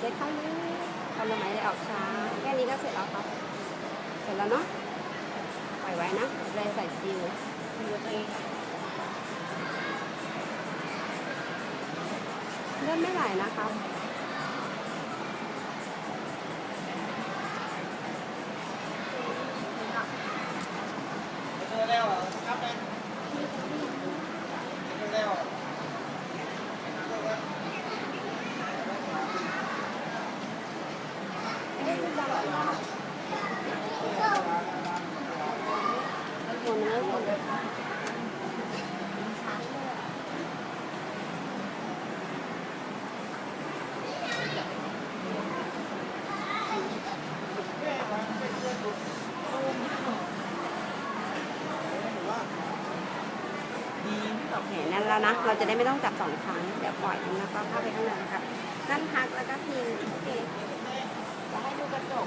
ใจเข้าลึกทำลมหายใจออกช้า แค่นี้ก็เสร็จแล้วครับ เสร็จแล้วเนาะปล่อยไว้นะเลยใส่ซิลเลือดไม่ไหลนะครับ เจอแล้วเหรอครับแม่เจอแล้ว โอเคนั่นแล้วนะ เราจะได้ไม่ต้องจับสองครั้ง เดี๋ยวปล่อยมันแล้วก็เข้าไปข้างในครับนั่นพักแล้วก็พิงโอเคขอให้ดูกระจก